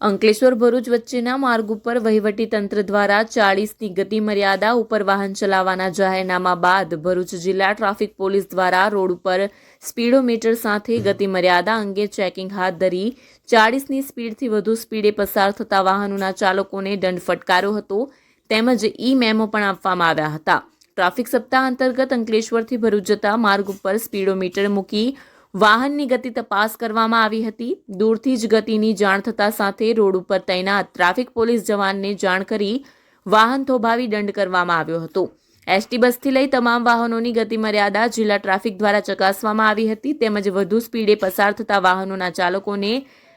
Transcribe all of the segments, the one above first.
અંકલેશ્વર ભરૂચ વચ્ચેના માર્ગ ઉપર વહીવટી તંત્ર દ્વારા ચાળીસની ગતિ મર્યાદા ઉપર વાહન ચલાવવાના જાહેરનામા બાદ ભરૂચ જિલ્લા ટ્રાફિક પોલીસ દ્વારા રોડ ઉપર સ્પીડોમીટર સાથે ગતિ મર્યાદા અંગે ચેકિંગ હાથ ધરી ચાળીસની સ્પીડથી વધુ સ્પીડે પસાર થતા વાહનોના ચાલકોને દંડ ફટકાર્યો હતો. તેમજ ઈ મેમો પણ આપવામાં આવ્યા હતા. ટ્રાફિક સપ્તાહ અંતર્ગત અંકલેશ્વરથી ભરૂચ જતા માર્ગ ઉપર સ્પીડોમીટર મૂકી વાહનની ગતિ તપાસ કરવામાં આવી હતી. દૂરથી જ ગતિની જાણ થતાં સાથે રોડ ઉપર તૈનાત ટ્રાફિક પોલીસ જવાનને જાણ કરી વાહન થોભાવી દંડ કરવામાં આવ્યો હતો. એસટી બસથી લઈ તમામ વાહનોની ગતિ મર્યાદા જિલ્લા ટ્રાફિક દ્વારા ચકાસવામાં આવી હતી. તેમજ વધુ સ્પીડે પસાર થતા વાહનોના ચાલકોને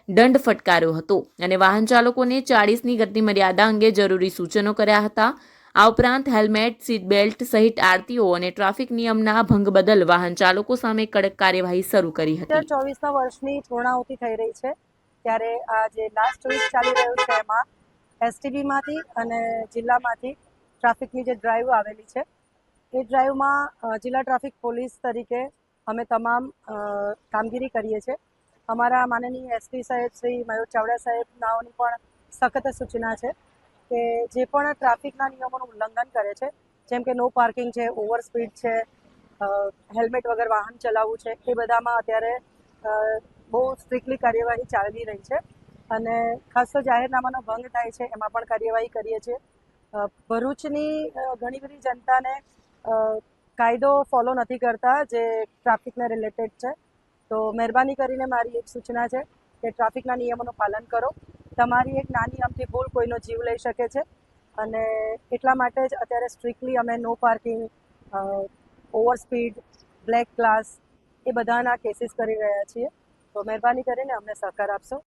દંડ ફટકાર્યો હતો અને વાહન ચાલકોને ચાળીસની ગતિ મર્યાદા અંગે જરૂરી સૂચનો કર્યા હતા. આ ઉપરાંત હેલ્મેટ સીટ બેલ્ટ સહિત આરટીઓ અને ટ્રાફિક નિયમના ભંગ બદલ વાહન ચાલકો સામે કડક કાર્યવાહી શરૂ કરી હતી. ચોવીસના વર્ષની પૂર્ણાહુતિ થઈ રહી છે, ત્યારે આ જે લાસ્ટ વીક ચાલી રહ્યું છે એમાં એસટીબીમાંથી અને જિલ્લામાંથી ટ્રાફિકની જે ડ્રાઈવ આવેલી છે, એ ડ્રાઈવમાં જિલ્લા ટ્રાફિક પોલીસ તરીકે અમે તમામ કામગીરી કરીએ છીએ. અમારા માનનીય એસપી સાહેબ, શ્રી મયુર ચાવડા સાહેબ નાઓની પણ સખત સૂચના છે. કે જે પણ ટ્રાફિકના નિયમોનું ઉલ્લંઘન કરે છે, જેમ કે નો પાર્કિંગ છે ઓવર સ્પીડ છે હેલ્મેટ વગર વાહન ચલાવવું છે, એ બધામાં અત્યારે બહુ સ્ટ્રિક્ટલી કાર્યવાહી ચાલી રહી છે. અને ખાસ તો જાહેરનામાનો ભંગ થાય છે, એમાં પણ કાર્યવાહી કરીએ છીએ. ભરૂચની ઘણી બધી જનતાને કાયદો ફોલો નથી કરતા જે ટ્રાફિકને રિલેટેડ છે. તો મહેરબાની કરીને મારી એક સૂચના છે કે ટ્રાફિકના નિયમોનું પાલન કરો. તમારી એક નાની અમથી ભૂલ કોઈનો જીવ લઈ શકે છે અને એટલા માટે જ અત્યારે સ્ટ્રિક્ટલી અમે no parking over speed black glass એ બધાના કેસીસ કરી રહ્યા છીએ. તો મહેરબાની કરીને અમને સહકાર આપશો.